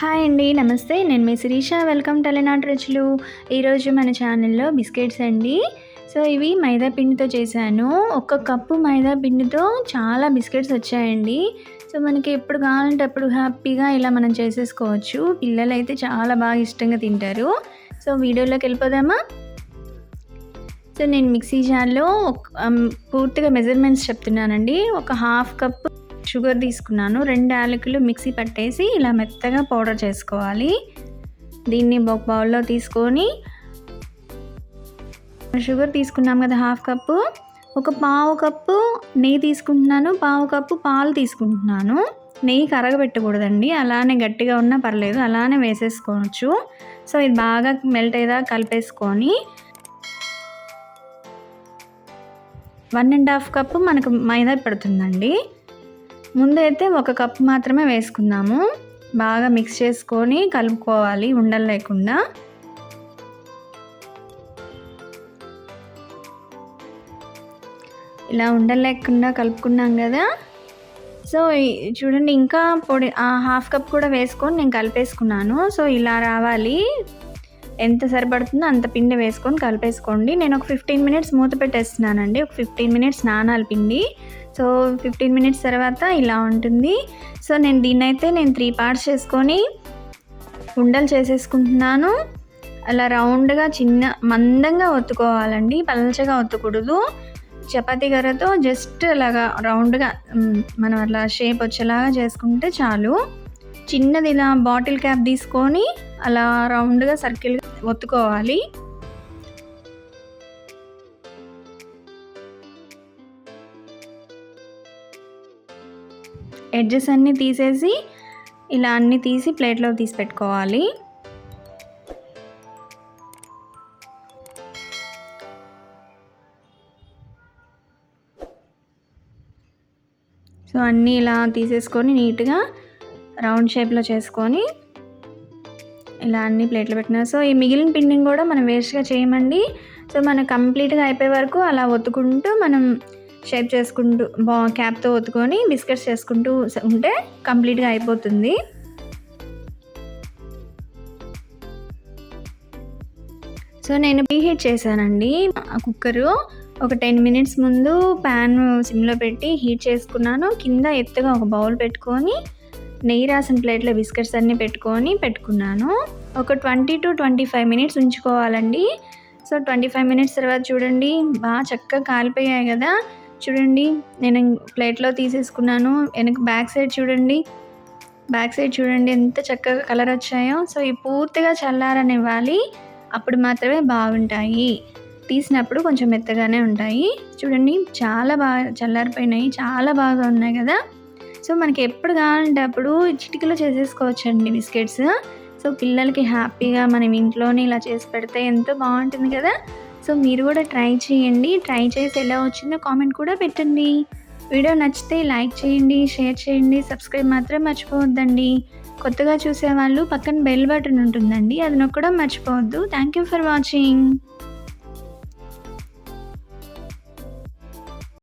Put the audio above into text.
Hi అండి నమస్తే. నేను మీ శిరీష. వెల్కమ్ టెలినాట్ రుచులు ఈరోజు మన ఛానల్లో బిస్కెట్స్ అండి. సో ఇవి మైదా పిండితో చేశాను. ఒక కప్పు మైదా పిండితో చాలా బిస్కెట్స్ వచ్చాయండి. సో మనకి ఎప్పుడు కావాలంటే అప్పుడు హ్యాపీగా ఇలా మనం చేసేసుకోవచ్చు. పిల్లలు అయితే చాలా బాగా ఇష్టంగా తింటారు. సో వీడియోలోకి వెళ్ళిపోదామా? సో నేను మిక్సీ జార్లో పూర్తిగా మెజర్మెంట్స్ చెప్తున్నానండి. ఒక హాఫ్ కప్ షుగర్ తీసుకున్నాను. రెండు యాలకులు మిక్సీ పట్టేసి ఇలా మెత్తగా పౌడర్ చేసుకోవాలి. దీన్ని ఒక బౌల్లో తీసుకొని షుగర్ తీసుకున్నాం కదా హాఫ్ కప్పు. ఒక పావు కప్పు నెయ్యి తీసుకుంటున్నాను. పావు కప్పు పాలు తీసుకుంటున్నాను. నెయ్యి కరగబెట్టకూడదండి. అలానే గట్టిగా ఉన్నా పర్లేదు అలానే వేసేసుకోవచ్చు. సో ఇది బాగా మెల్ట్ అయ్యేదా కలిపేసుకొని వన్ అండ్ హాఫ్ కప్పు మనకు మైదా పడుతుందండి. ముందైతే ఒక కప్ మాత్రమే వేసుకుందాము. బాగా మిక్స్ చేసుకొని కలుపుకోవాలి ఉండలు లేకుండా. ఇలా ఉండలు లేకుండా కలుపుకున్నాం కదా. సో చూడండి ఇంకా పొడి హాఫ్ కప్ కూడా వేసుకొని నేను కలిపేసుకున్నాను. సో ఇలా రావాలి. ఎంత సరిపడుతుందో అంత పిండి వేసుకొని కలిపేసుకోండి. నేను ఒక ఫిఫ్టీన్ మినిట్స్ మూత పెట్టేస్తున్నానండి. ఒక ఫిఫ్టీన్ మినిట్స్ నానాలి పిండి. సో ఫిఫ్టీన్ మినిట్స్ తర్వాత ఇలా ఉంటుంది. సో నేను దీన్నైతే నేను త్రీ పార్ట్స్ చేసుకొని ఉండలు చేసేసుకుంటున్నాను. అలా రౌండ్గా చిన్న మందంగా ఒత్తుకోవాలండి. పలచగా ఒత్తకూడదు. చపాతి గర్రతో జస్ట్ అలాగా రౌండ్గా మనం అలా షేప్ వచ్చేలాగా చేసుకుంటే చాలు. చిన్నది ఇలా బాటిల్ క్యాప్ తీసుకొని అలా రౌండ్గా సర్కిల్ ఒత్తుకోవాలి. ఎడ్జెస్ అన్నీ తీసేసి ఇలా అన్నీ తీసి ప్లేట్లో తీసి పెట్టుకోవాలి. సో అన్నీ ఇలా తీసేసుకొని నీట్గా రౌండ్ షేప్లో చేసుకొని ఇలా అన్ని ప్లేట్లు పెట్టినా సో ఈ మిగిలిన పిండిని కూడా మనం వేస్ట్గా చేయమండి. సో మనం కంప్లీట్గా అయిపోయే వరకు అలా ఒత్తుకుంటూ మనం షేప్ చేసుకుంటూ బా క్యాప్తో ఒత్తుకొని బిస్కెట్స్ చేసుకుంటూ ఉంటే కంప్లీట్గా అయిపోతుంది. సో నేను ప్రీహీట్ చేశానండి. కుక్కరు ఒక టెన్ మినిట్స్ ముందు ప్యాన్ సిమ్లో పెట్టి హీట్ చేసుకున్నాను. కింద ఎత్తుగా ఒక బౌల్ పెట్టుకొని నెయ్యి రాసిన ప్లేట్లో బిస్కెట్స్ అన్నీ పెట్టుకొని పెట్టుకున్నాను. ఒక twenty two twenty five minutes ఉంచుకోవాలండి. So twenty five minutes తర్వాత చూడండి బాగా చక్కగా కాలిపోయాయి కదా. చూడండి నేను ప్లేట్లో తీసేసుకున్నాను. వెనక బ్యాక్ సైడ్ చూడండి బ్యాక్ సైడ్ చూడండి ఎంత చక్కగా కలర్ వచ్చాయో. సో ఇవి పూర్తిగా చల్లారనివ్వాలి. అప్పుడు మాత్రమే బాగుంటాయి. తీసినప్పుడు కొంచెం మెత్తగానే ఉంటాయి. చూడండి చాలా బాగా చల్లారిపోయినాయి. చాలా బాగా ఉన్నాయి కదా. సో మనకి ఎప్పుడు కావాలంటే అప్పుడు చిటికలో చేసేసుకోవచ్చండి బిస్కెట్స్. సో పిల్లలకి హ్యాపీగా మనం ఇంట్లోనే ఇలా చేసి పెడితే ఎంతో బాగుంటుంది కదా. సో మీరు కూడా ట్రై చేయండి. ట్రై చేసి ఎలా వచ్చిందో కామెంట్ కూడా పెట్టండి. వీడియో నచ్చితే లైక్ చేయండి షేర్ చేయండి సబ్స్క్రైబ్ మాత్రం మర్చిపోవద్దండి. కొత్తగా చూసేవాళ్ళు పక్కన బెల్ బటన్ ఉంటుందండి. అది నొక్కడం మర్చిపోవద్దు. Thank you for watching.